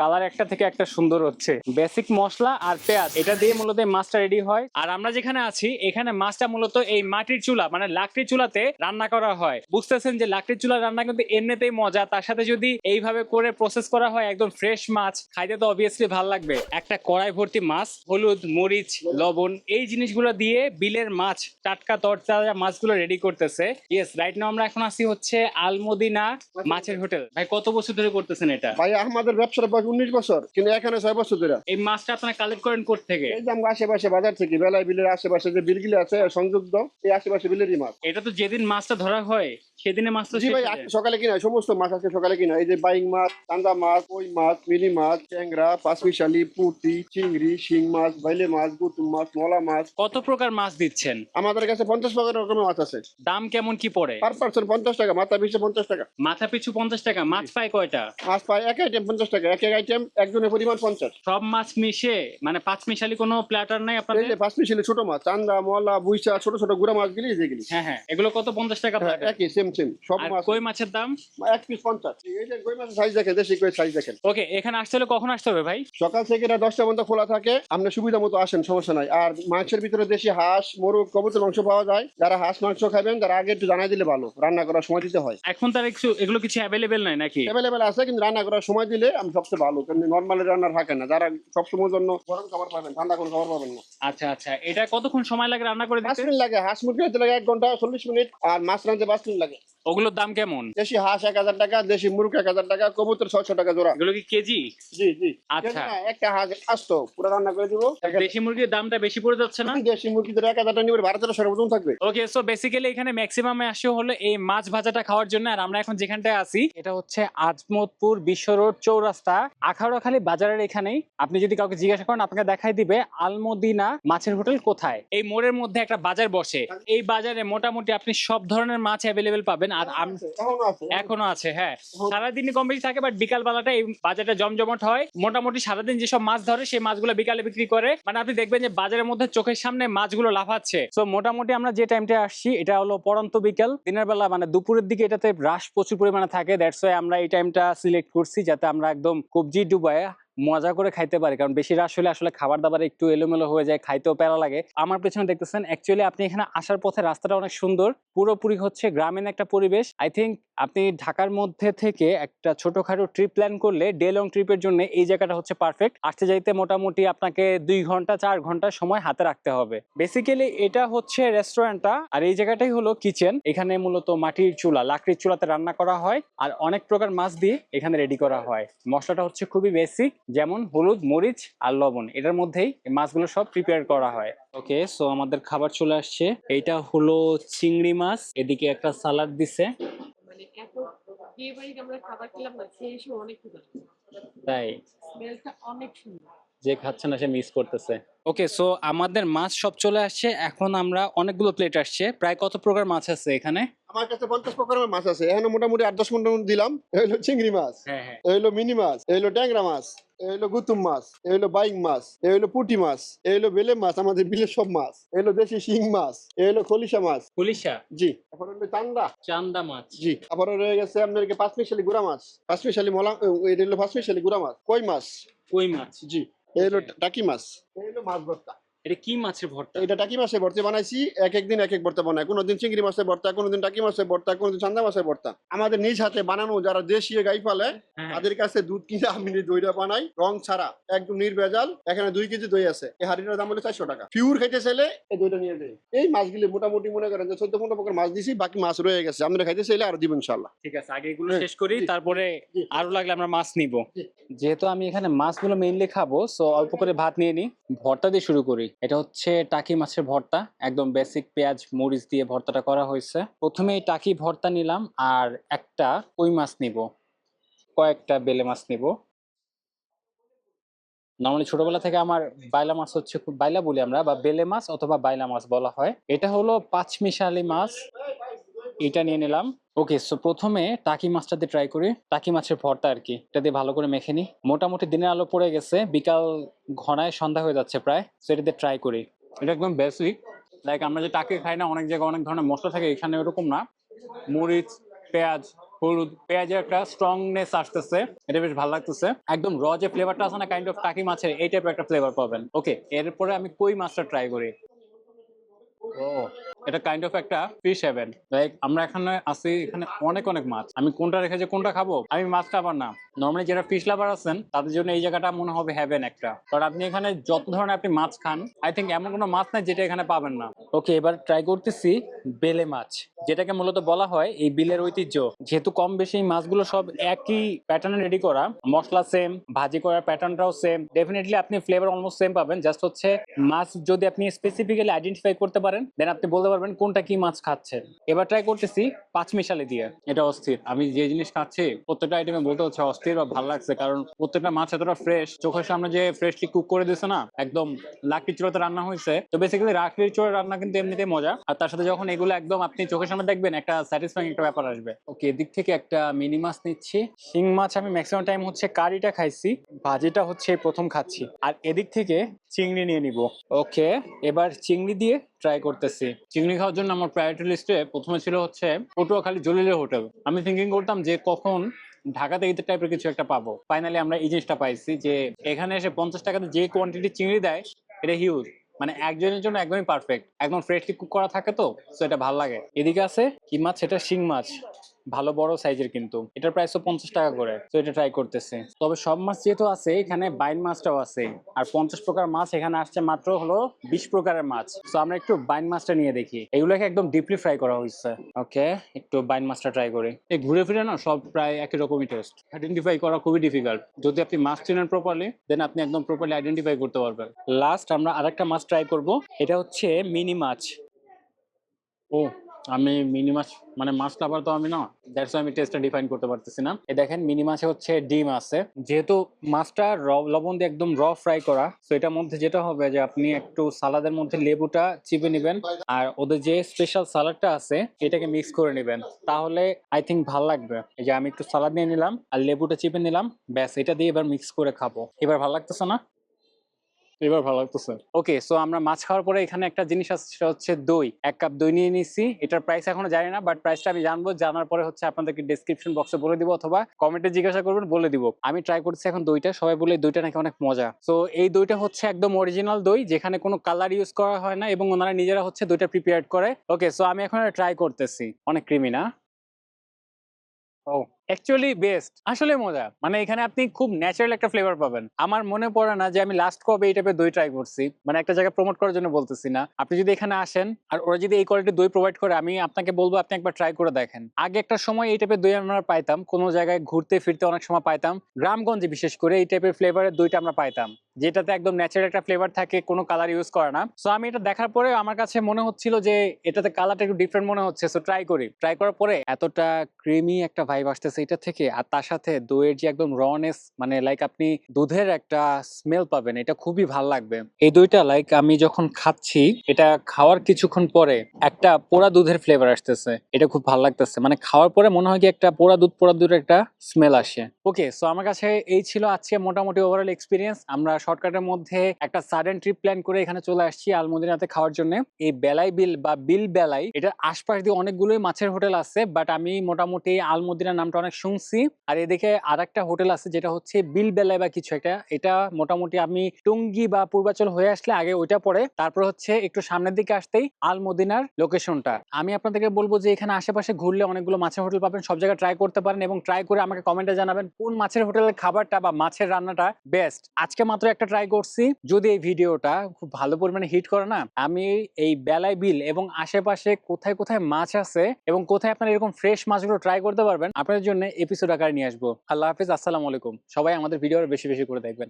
Colour একটা থেকে একটা সুন্দর হচ্ছে। বেসিক মশলা আর পেঁয়াজ, এটা দিয়ে মূলত মাছটা রেডি হয়। আর আমরা যেখানে আছি, এখানে মাছটা মূলত এই মাটির চুলা মানে লাকড়ির চুলাতে রান্না করা হয়। বুঝতেছেন যে লাকড়ির চুলা রান্না কিন্তু এমনিতেই মজা, তার সাথে যদি এইভাবে করে প্রসেস করা হয়, একদম ফ্রেশ মাছ, খাইতে তো অবভিয়াসলি ভালো লাগবে। একটা কড়াই ভর্তি মাছ, হলুদ, মরিচ, লবণ, এই জিনিসগুলো দিয়ে বিলের মাছ, টাটকা তরতাজা মাছগুলো রেডি করতেছে। ইয়েস রাইট নাও আমরা এখন আসি হচ্ছে আলমদিনা মাছের হোটেল। ভাই, কত বছর ধরে করতেছেন এটা? ভাই, আমাদের ব্যবসার বয়স উনিশ বছর কিন্তু এখানে ছয় বছর ধরে। এই মাছটা আপনারা কালেক্ট করেন থেকে এই যে আমরা আশেপাশে বাজার থেকে বেলায় বিলের আশেপাশে যে বিলগুলি আছে সংযুক্ত এই আশেপাশে বিলেরই মাছ। এটা তো যেদিন মাছটা ধরা হয় সেদিনে মাছ তো জি ভাই আজকে সকালে কিনা সমস্ত মাছ আজকে সকালে কিনা। এই যে বাইং মাছ চান্দা মাছ কই মাছ মিনি মাছ ট্যাংরা পাঁচমিশালি পুঁটি চিংড়ি শিং মাছ বাইলে মাছ গুতুম মাছ মলা মাছ। কত প্রকার মাছ দিচ্ছেন? আমাদের কাছে পঞ্চাশ প্রকার রকমের মাছ আছে। দাম কেমন কি পড়ে? পার পার্সেন্ট পঞ্চাশ টাকা মাথা পিছু পঞ্চাশ টাকা। মাথা পিছু পঞ্চাশ টাকা মাছ পায় কয়টা? মাছ পায় এক আইটেম পঞ্চাশ টাকা এক এক আইটেম একজনের পরিমাণ পঞ্চাশ। সব মাছ মিশে মানে পাঁচ মিশালি কোনো প্ল্যাটার নাই এই আপনাদের যে পাঁচমিশালি ছোট মাছ চান্দা মলা বুইসা ছোট ছোট গুড়া মাছ গিলি যেগুলি হ্যাঁ হ্যাঁ এগুলো কত পঞ্চাশ টাকা হ্যাঁ, একই সেম সেম সব মাছ কই মাছের দাম? এক পিস পঞ্চাশ। এই যে কই মাছের সাইজ দেখেন দেশি কই সাইজ দেখেন। ওকে এখানে আসতে হলে কখন আসতে হবে ভাই? সকাল থেকে এটা দশটা পর্যন্ত খোলা থাকে আপনি সুবিধা মতো আসেন সমস্যা নাই। আর মাংসের ভিতরে দেশি হাঁস মোরগ কবুতর মাংস পাওয়া যায়। যারা হাঁস মাংস খাবেন তারা আগে একটু জানাই দিলে ভালো রান্না করার সময় দিতে হয়। এখন তার কিছু এগুলো কিছু অ্যাভেলেবেল নাই নাকি? অ্যাভেলেবেল আছে কিন্তু রান্না করার সময় দিলে আমি সবচেয়ে ভালো কিন্তু নর্মালি রান্না থাকে না। যারা সবসময়ের জন্য গরম খাবার পাবেন ঠান্ডা কোনো খাবার পাবেন না। আচ্ছা আচ্ছা এটা কতক্ষণ সময় লাগে রান্না করে পাঁচ দিতে মিনিট লাগে হাঁস মুরগি হতে লাগে এক ঘণ্টা চল্লিশ মিনিট আর মাছ রাঁধতে পাঁচ মিনিট লাগে। ওগুলোর দাম কেমন? দেশি হাঁস এক হাজার টাকা দেশি মুরগ এক হাজার টাকা কবুতর ছয়শো টাকা জোড়া। এগুলো কি কেজি? জি জি। আচ্ছা। একটা হাঁস আসতো পুরো রান্না করে দিব। দেশি মুরগির দামটা বেশি পড়ে যাচ্ছে না? দেশি মুরগি ধরে এক হাজার টাকা নিবে তেরোশো মতন থাকবে। ওকে সো বেসিক্যালি এখানে ম্যাক্সিমাম আসে হলো এই মাছ ভাজাটা খাওয়ার জন্য আর আমরা এখন যেখানটায় আছি এটা হচ্ছে আজমতপুর বিশ্ব রোড চৌরাস্তা। আখাউড়াখালী বাজারের এখানেই। আপনি যদি কাউকে জিজ্ঞাসা করেন আপনাকে দেখাই দিবে আলমদিনা মাছের হোটেল কোথায়। এই মোড়ের মধ্যে একটা বাজার বসে। এই বাজারে মোটামুটি আপনি সব ধরনের মাছ অ্যাভেলেবেল পাবেন। আর আম- এখনও আছে হ্যাঁ। সারাদিনই কম বেশি থাকে বাট বিকাল বেলাটা এই বাজারটা জমজমট হয়। মোটামুটি সারাদিন যেসব মাছ ধরে সেই মাছগুলো বিকালে বিক্রি করে। মানে আপনি দেখবেন যে বাজারের মধ্যে চোখের সামনে মাছগুলো লাফাচ্ছে। তো মোটামুটি আমরা যে টাইমটা আসছি এটা হলো পরন্ত বিকাল। দিনের বেলা মানে দুপুরের দিকে এটাতে রাশ প্রচুর পরিমাণে থাকে। দ্যাটস ওয়াই আমরা এই টাইমটা সিলেক্ট করছি যাতে আমরা একদম কবজি ডুবায় মজা করে খাইতে পারে, কারণ বেশি রাস হলে আসলে খাবার দাবার একটু এলোমেলো হয়ে যায়, খাইতেও প্যারা লাগে। আমার পেছনে দেখতেছেন অ্যাকচুয়ালি আপনি এখানে আসার পথে রাস্তাটা অনেক সুন্দর, পুরোপুরি হচ্ছে গ্রামীণ একটা পরিবেশ। আই থিঙ্ক আপনি ঢাকার মধ্যে থেকে একটা ছোটখাটো ট্রিপ প্ল্যান করলে ডে লং ট্রিপের জন্য এই জায়গাটা হচ্ছে পারফেক্ট। আসতে যাইতে মোটামুটি আপনাকে দুই ঘণ্টা, চার ঘণ্টা সময় হাতে রাখতে হবে। বেসিক্যালি এটা হচ্ছে রেস্টুরেন্টটা আর এই জায়গাটাই হলো কিচেন। এখানে মূলত মাটির চুলা, লাকড়ির চুলাতে রান্না করা হয় আর অনেক প্রকার মাছ দিয়ে এখানে রেডি করা হয়। মশলাটা হচ্ছে খুবই বেসিক, যেমন হলুদ, মরিচ আর লবণ। এটার মধ্যেই মাছগুলো সব প্রিপেয়ার করা হয়। ওকে, সো আমাদের খাবার চলে আসছে। এইটা হলো চিংড়ি মাছ। এদিকে একটা সালাড দিছে। মানে এত বিয়ে বাড়িতে আমরা খাবার খেলাম না খেয়ে এসে অনেক ক্ষুধা তাই? স্মেলটা অনেক সুন্দর। যে খাচ্ছে না সে মিস করতেছে। ওকে সো আমাদের মাছ সব চলে আসছে এখন আমরা অনেকগুলো প্লেট আসছে। প্রায় কত প্রকার মাছ আছে এখানে? আমার কাছে পঞ্চাশ প্রকারের মাছ আছে। এখানে মোটামুটি আট দশ মিনিট দিলাম। এই হলো চিংড়ি মাছ হ্যাঁ হ্যাঁ। এই হলো মিনি মাছ এই হলো ট্যাংরা মাছ এই গুতুম মাছ এই হলো বাইং মাছ এই হলো পুঁটি মাছ এই হলো বেলে মাছ আমাদের বিলের সব মাছ এই হলো দেশি শিং মাছ এই হলো খলিশা মাছ। পুলিশা জি এখন হলো চান্দা। চান্দা মাছ। জি আবার রয়ে গেছে আপনার পাঁচ মিশালি গুড়া মাছ পাঁচ মিশালি মলা এটা হলো পাঁচ মিশালি গুড়া মাছ কই মাছ? কই মাছ? জি। এই হলো টাকি মাছ। এই হলো মাছ ভর্তা এটা কি মাছের ভর্তা? এটা টাকি মাছের ভর্তা বানাইছি এক এক দিন এক এক ভর্তা বানাই। কোনোদিন চিংড়ি মাছের ভর্তা কোনোদিন টাকি মাছের ভর্তা কোনোদিন চান্দা মাছের ভর্তা। আমাদের নিজ হাতে বানানো যারা দেশীয় গাই পালে হ্যাঁ। তাদের কাছে দুধ কিনে আমি দইটা বানাই। রং ছাড়া একদম নির্ভেজাল। এখানে দুই কেজি দই আছে। এই হাড়িটার দাম হলো চারশো টাকা। পিউর খাইতে চাইলে এই দইটা নিয়ে দেয় এই মাছগুলি মোটামুটি মনে করেন যে চোদ্দ পনেরো প্রকার মাছ দিছি বাকি মাছ রয়ে গেছে। আমরা খাইতে চাইলে আর দিব ইনশাল্লাহ ঠিক আছে আগে এগুলো শেষ করি তারপরে আরও লাগলে আমরা মাছ নিব। যেহেতু আমি এখানে মাছগুলো মেইনলি খাব সো অল্প করে ভাত নিয়ে নিই ভর্তা দিয়ে শুরু করি। এটা হচ্ছে টাকি মাছের ভর্তা। একদম বেসিক পেঁয়াজ, মরিচ দিয়ে ভর্তাটা করা হয়েছে। প্রথমে এই টাকি ভর্তা নিলাম আর একটা কই মাছ নিব। কয়েকটা বেলে মাছ নিব। নর্মালি ছোটবেলা থেকে আমার বাইলা মাছ হচ্ছে খুব বাইলা বলি আমরা, বা বেলে মাছ অথবা বাইলা মাছ বলা হয়। এটা হলো পাঁচমিশালি মাছ। এটা নিয়ে নিলাম। ওকে সো প্রথমে টাকি মাছটা দিয়ে ট্রাই করি। টাকি মাছের ভর্তা আর কি এটা দিয়ে ভালো করে মেখে নিই। মোটামুটি দিনের আলো পড়ে গেছে বিকাল ঘনায় সন্ধ্যা হয়ে যাচ্ছে প্রায় সো এটা দিয়ে ট্রাই করি। এটা একদম বেসিক লাইক আমরা যে টাকি খাই না অনেক জায়গায় অনেক ধরনের মশলা থাকে এখানে ওরকম না। মরিচ পেঁয়াজ হলুদ পেঁয়াজের একটা স্ট্রংনেস আসতেছে এটা বেশ ভালো লাগতেছে। একদম র যে ফ্লেভারটা আছে না কাইন্ড অফ টাকি মাছের এই টাইপের একটা ফ্লেভার পাবেন। ওকে এরপরে আমি কই মাছটা ট্রাই করি? ও এটা কাইন্ড অফ একটা ফিশ হেভেন লাইক আমরা এখানে আছি, এখানে অনেক অনেক মাছ। আমি কোনটা রেখে যে কোনটা খাব? আমি মাছটা আবার না। নর্মালি যারা ফিশ লাভার আছেন, তাদের জন্য এই জায়গাটা মনে হবে হেভেন একটা। কারণ আপনি এখানে যত ধরনের আপনি মাছ খান আই থিঙ্ক এমন কোনো মাছ নাই যেটা এখানে পাবেন না। ওকে এবার ট্রাই করতেছি বেলে মাছ। যেটাকে মূলত বলা হয় এই বিলের ঐতিহ্য। যেহেতু কম বেশি মাছগুলো সব একই প্যাটার্নে রেডি করা। মশলা সেম ভাজি করার প্যাটার্নটাও সেম ডেফিনেটলি আপনি ফ্লেভার অলমোস্ট সেম পাবেন। জাস্ট হচ্ছে মাছ যদি আপনি স্পেসিফিক্যালি আইডেন্টিফাই করতে পারেন দেন আপনি বলতে পারবেন কোনটা কি মাছ খাচ্ছেন এবার ট্রাই করতেছি পাঁচ মিশালি দিয়ে। এটা অস্থির। আমি যে জিনিস খাচ্ছি, প্রত্যেকটা আইটেমে বলতে হচ্ছে অস্থির বা ভালো লাগছে, কারণ প্রত্যেকটা মাছ এতটা ফ্রেশ চোখের সামনে যে ফ্রেশলি কুক করে দিছে না, একদম লাকড়ির চুলাতে রান্না হয়েছে। তো বেসিক্যালি লাকড়ির চুলা রান্না কিন্তু এমনিতেই মজা। আর তার সাথে যখন এগুলো একদম আপনি চোখের সামনে দেখবেন, একটা স্যাটিসফাইং একটা ব্যাপার আসবে। ওকে এদিক থেকে একটা মিনি মাছ নিচ্ছি। শিং মাছ আমি ম্যাক্সিমাম টাইম হচ্ছে কারিটা খাইছি। ভাজিটা হচ্ছে প্রথম খাচ্ছি। আর এদিক থেকে চিংড়ি নিয়ে নিব। ওকে এবার চিংড়ি দিয়ে ট্রাই করতেছি। চিংড়ি খাওয়ার জন্য আমার প্রায়োরিটি লিস্টে প্রথমে ছিল হচ্ছে পটুয়াখালী জলিলের হোটেল। আমি থিঙ্কিং করতাম যে কখন ঢাকাতে এই টাইপের কিছু একটা পাবো। ফাইনালি আমরা এই জিনিসটা পাইছি যে এখানে এসে পঞ্চাশ টাকাতে যে কোয়ান্টিটি চিংড়ি দেয়, এটা হিউজ মানে একজনের জন্য একদমই পারফেক্ট একদম ফ্রেশলি কুক করা থাকে তো সো এটা ভালো লাগে। এদিকে আছে কি মাছ? সেটা শিং মাছ। ভালো বড় সাইজের কিন্তু। এটার প্রাইসও পঞ্চাশ টাকা করে, তো এটা ট্রাই করতেছে। তবে সব মাছ যেহেতু আছে, এখানে বাইন মাছটাও আছে। আর পঞ্চাশ প্রকার মাছ এখানে আসছে মাত্র হলো বিশ প্রকারের মাছ। তো আমরা একটু বাইন মাছটা নিয়ে দেখি। এগুলোকে একদম ডিপলি ফ্রাই করা হয়েছে। ওকে একটু বাইন মাছটা ট্রাই করি। এই ঘুরে ফিরে না, সব প্রায় একই রকমই টেস্ট আইডেন্টিফাই করা খুবই ডিফিকাল্ট যদি আপনি মাছ চিনেন প্রপারলি দেন আপনি একদম প্রপারলি আইডেন্টিফাই করতে পারবেন। লাস্ট আমরা আরেকটা মাছ ট্রাই করব। এটা হচ্ছে মিনি মাছ। ও আমি মিনি মাছ মানে মাছ লাভার তো আমি না দ্যাটস আমি টেস্টটা ডিফাইন করতে পারতেছি না। এই দেখেন মিনি মাছে হচ্ছে ডিম আছে। যেহেতু মাছটা র, লবণ দিয়ে একদম র ফ্রাই করা তো এটার মধ্যে যেটা হবে যে আপনি একটু সালাদের মধ্যে লেবুটা চিপে নেবেন, আর ওদের যে স্পেশাল সালাডটা আছে, এটাকে মিক্স করে নেবেন। তাহলে আই থিঙ্ক ভালো লাগবে। এই যে আমি একটু সালাদ নিয়ে নিলাম, আর লেবুটা চিপে নিলাম, ব্যাস, এটা দিয়ে এবার মিক্স করে খাব। এবার ভালো লাগতেছে না? এবার ভালো লাগতেছে। ওকে, সো আমরা মাছ খাওয়ার পরে এখানে একটা জিনিস আছে, সেটা হচ্ছে দই। এক কাপ দই নিয়ে নিচ্ছি এটার প্রাইস এখনও জানি না বাট প্রাইসটা আমি জানব, জানার পরে হচ্ছে আপনাদেরকে ডেসক্রিপশন বক্সে বলে দিব অথবা কমেন্টে জিজ্ঞাসা করবেন, বলে দিব। আমি ট্রাই করছি এখন দইটা, সবাই বলে দইটা নাকি অনেক মজা। সো এই দইটা হচ্ছে একদম অরিজিনাল দই, যেখানে কোনো কালার ইউজ করা হয় না এবং ওনারা নিজেরা হচ্ছে দইটা প্রিপেয়ার করে। ওকে সো আমি এখন ট্রাই করতেছি। অনেক ক্রিমি না? ও অ্যাকচুয়ালি বেস্ট আসলে মজা। মানে এখানে আপনি খুব ন্যাচারাল একটা ফ্লেভার পাবেন। আমার মনে পড়ে না যে আমি লাস্ট কবে এই টাইপের দই ট্রাই করছি। মানে একটা জায়গায় প্রমোট করার জন্য বলতেছি না। আপনি যদি এখানে আসেন, আর ওরা যদি এই কোয়ালিটির দই প্রোভাইড করে, আমি আপনাকে বলব, আপনি একবার ট্রাই করে দেখেন। আগে একটা সময় এই টাইপের দই আমরা পাইতাম, কোনো জায়গায় ঘুরতে, ফিরতে অনেক সময় পাইতাম। গ্রামগঞ্জে বিশেষ করে এই টাইপের ফ্লেভারের দইটা আমরা পাইতাম। যেটাতে একদম ন্যাচারাল একটা ফ্লেভার থাকে, কোনো কালার ইউজ করে না। সো আমি এটা দেখার পরে আমার কাছে মনে হচ্ছিল যে এটাতে কালারটা একটু ডিফারেন্ট মনে হচ্ছে। সো ট্রাই করি। ট্রাই করার পরে এতটা ক্রিমি একটা ভাইব আসতেছে এটা থেকে। আর তার সাথে দইয়ের যে একদম রনেস মানে লাইক আপনি দুধের একটা স্মেল পাবেন, এটা খুবই ভালো লাগবে। এই দইটা লাইক আমি যখন খাচ্ছি, এটা খাওয়ার কিছুক্ষণ পরে একটা পোড়া দুধের ফ্লেভার আসতেছে। এটা খুব ভালো লাগতেছে। মানে খাওয়ার পরে মনে হয় কি একটা পোড়া দুধ, পোড়া দুধের একটা স্মেল আসে। ওকে সো আমার কাছে এই ছিল আজকে মোটামুটি ওভারঅল এক্সপিরিয়েন্স আমরা শর্টকাটের মধ্যে একটা সাডেন ট্রিপ প্ল্যান করে এখানে চলে আসছি আলমদিনাতে খাওয়ার জন্য। এই বেলাই বিল বা বিল বেলাই, এটার আশপাশ দিয়ে অনেকগুলোই মাছের হোটেল আছে বাট আমি মোটামুটি আলমদিনা নামটা অনেক শুনছি। আর এদিকে আর একটা হোটেল আছে যেটা হচ্ছে বিল বেলায় বা কিছু একটা। এটা মোটামুটি আমি টুঙ্গি বা পূর্বাচল হয়ে আসলে আগে ওইটা পরে, তারপর হচ্ছে একটু সামনের দিকে আসতেই আলমদিনার লোকেশনটা আমি আপনাদেরকে বলব যে এখানে আশেপাশে ঘুরলে অনেকগুলো মাছের হোটেল পাবেন, সব জায়গায় ট্রাই করতে পারেন এবং ট্রাই করে আমাকে কমেন্টে জানাবেন কোন মাছের হোটেলের খাবারটা বা মাছের রান্নাটা বেস্ট আজকে মাত্র একটা ট্রাই করছি, যদি এই ভিডিওটা খুব ভালো পরিমাণে হিট করে না, আমি এই বেলায় বিল এবং আশেপাশে কোথায় কোথায় মাছ আছে এবং কোথায় আপনারা এরকম ফ্রেশ মাছগুলো ট্রাই করতে পারবেন, আপনাদের জন্য এপিসোড আকারে নিয়ে আসব। আল্লাহ হাফিজ, আসসালামু আলাইকুম। সবাই আমাদের ভিডিও বেশি বেশি করে দেখবেন।